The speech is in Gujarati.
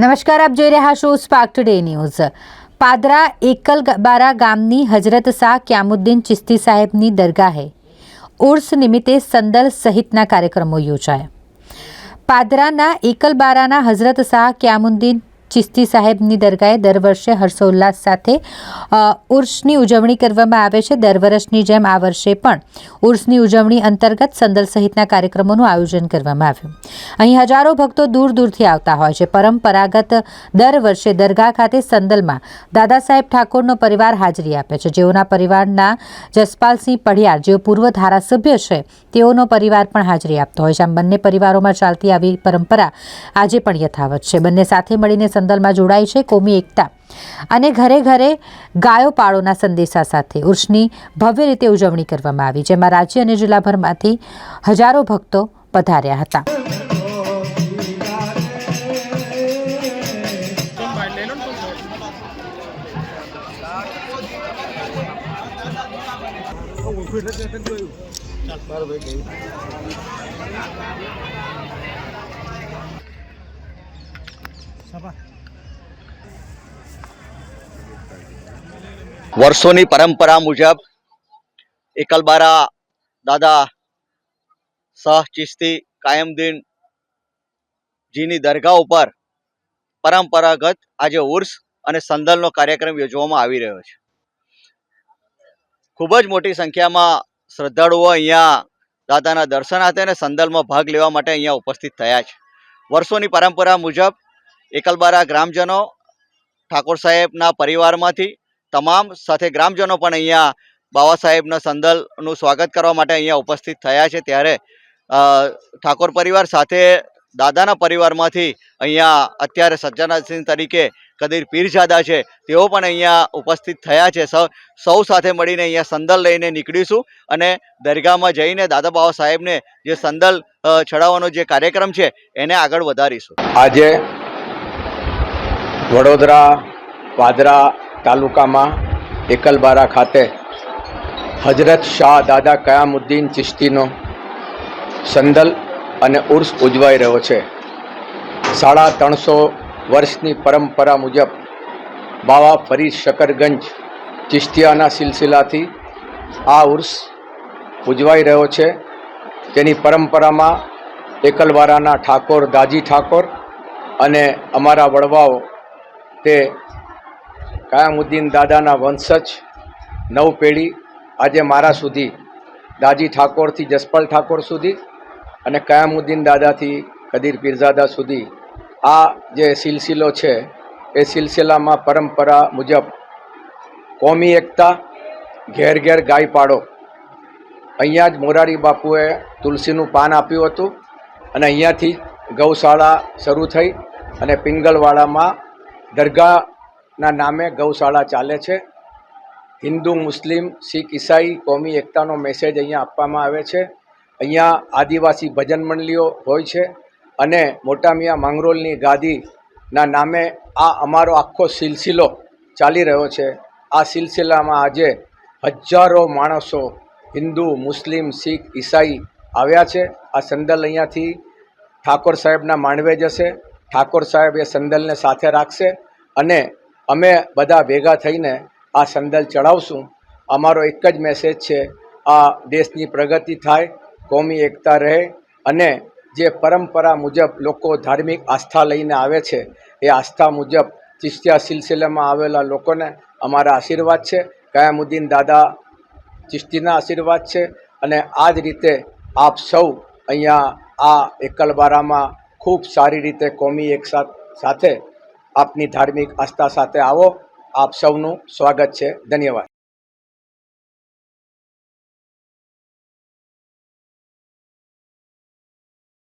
નમસ્કાર, આપ જોઈ રહ્યા છો Spark Today News Padra Ekalbara ગામની હજરત શાહ ક્યામુદ્દીન ચિસ્તી સાહેબની દરગાહે ઉર્સ નિમિત્તે સંદલ સહિતના કાર્યક્રમો યોજાયા. પાદરાના એકલબારાના હઝરત શાહ ક્યામુદ્દીન ચિસ્તી સાહેબની દરગાહે દર વર્ષે હર્ષોલ્લાસ સાથે ઉર્સની ઉજવણી કરવામાં આવે છે. દર વર્ષની જેમ આ વર્ષે પણ ઉર્સની ઉજવણી અંતર્ગત સંદલ સહિતના કાર્યક્રમોનું આયોજન કરવામાં આવ્યું. અહીં હજારો ભક્તો દૂર દૂરથી આવતા હોય છે. પરંપરાગત દર વર્ષે દરગાહ ખાતે સંદલમાં દાદા સાહેબ ઠાકોરનો પરિવાર હાજરી આપે છે. જેઓના પરિવારના જસપાલસિંહ પઢિયાર, જેઓ પૂર્વ ધારાસભ્ય છે, તેઓનો પરિવાર પણ હાજરી આપતો હોય છે. આમ બંને પરિવારોમાં ચાલતી આવી પરંપરા આજે પણ યથાવત છે. બંને સાથે મળીને સંદલમાં જોડાય છે કોમી એકતા. અને ઘરે ઘરે ગાયો પાળોના સંદેશા સાથે ઉર્ષની ભવ્ય રીતે ઉજવણી કરવામાં આવી, જેમાં રાજ્ય અને જિલ્લાભરમાંથી હજારો ભક્તો પધાર્યા હતા. વર્ષોની પરંપરા મુજબ એકલબારા દાદા શાહ ચિશ્તી કાયમદીન જીની દરગાહ ઉપર પરંપરાગત આજે ઉર્સ અને સંદલનો કાર્યક્રમ યોજવામાં આવી રહ્યો છે. ખૂબ જ મોટી સંખ્યામાં શ્રદ્ધાળુઓ અહીંયા દાદાના દર્શન હાથે અને સંદલમાં ભાગ લેવા માટે અહીંયા ઉપસ્થિત થયા છે. વર્ષોની પરંપરા મુજબ એકલબારા ગ્રામજનો ઠાકોર સાહેબના પરિવારમાંથી તમામ સાથે ગ્રામજનો પણ અહીંયા બાબા સાહેબના સંદલનું સ્વાગત કરવા માટે અહીંયા ઉપસ્થિત થયા છે. ત્યારે ઠાકોર પરિવાર સાથે દાદાના પરિવારમાંથી અહીંયા અત્યારે સજ્જનાસિંહ તરીકે કદીર પીરજાદા છે, તેઓ પણ અહીંયા ઉપસ્થિત થયા છે. સૌ સૌ સાથે મળીને અહીંયા સંદલ લઈને નીકળીશું અને દરગાહમાં જઈને દાદા બાબા સાહેબને જે સંદલ ચડાવવાનો જે કાર્યક્રમ છે એને આગળ વધારીશું. આજે વડોદરા પાદરા તાલુકામાં એકલબારા ખાતે હજરત શાહ દાદા કયામુદ્દીન ચિશ્તીનો સંદલ અને ઉર્સ ઉજવાઈ રહ્યો છે. સાડા ત્રણસો વર્ષની પરંપરા મુજબ બાવા ફરીદ શકરગંજ ચિશ્તિયાના સિલસિલાથી આ ઉર્સ ઉજવાઈ રહ્યો છે. તેની પરંપરામાં એકલવારાના ઠાકોર દાજી ઠાકોર અને અમારા વડવાઓ તે કાયામુદ્દીન દાદાના વંશજ નવ પેઢી આજે મારા સુધી, દાજી ઠાકોરથી જસપાલ ઠાકોર સુધી અને કયામુદ્દીન દાદાથી કદીર પીરઝાદા સુધી. આ જે સિલસિલો છે, એ સિલસિલામાં પરંપરા મુજબ કોમી એકતા ઘેર ઘેર ગાય પાડો. અહીંયા જ મોરારી બાપુએ તુલસીનું પાન આપ્યું હતું અને અહીંયાથી ગૌશાળા શરૂ થઈ અને પિંગલવાડામાં દરગાહના નામે ગૌશાળા ચાલે છે. હિન્દુ, મુસ્લિમ, શીખ, ઈસાઈ, કોમી, એકતાનો મેસેજ અહીંયા આપવામાં આવે છે. અહીંયા આદિવાસી ભજન મંડળીઓ હોય છે અને મોટા મિયા માંગરોલની ગાદીના નામે આ અમારો આખો સિલસિલો ચાલી રહ્યો છે. આ સિલસિલામાં આજે હજારો માણસો હિન્દુ, મુસ્લિમ, શીખ, ઈસાઈ આવ્યા છે. આ સંદલ અહીંયાથી ઠાકોર સાહેબના માંડવે જશે. ઠાકોર સાહેબ એ સંદલને સાથે રાખશે અને અમે બધા ભેગા થઈને આ સંદલ ચડાવશું. અમારો એક જ મેસેજ છે, આ દેશની પ્રગતિ થાય, કોમી એકતા રહે અને જે પરંપરા મુજબ લોકો ધાર્મિક આસ્થા લઈને આવે છે, એ આસ્થા મુજબ ચિસ્તિયા સિલસિલામાં આવેલા લોકોને અમારા આશીર્વાદ છે. કયામુદ્દીન દાદા ચિશ્તીના આશીર્વાદ છે અને આ જ રીતે આપ સૌ અહીંયા આ એકલબારામાં ખૂબ સારી રીતે કોમી એક સાથે આપની ધાર્મિક આસ્થા સાથે આવો. આપ સૌનું સ્વાગત છે. ધન્યવાદ.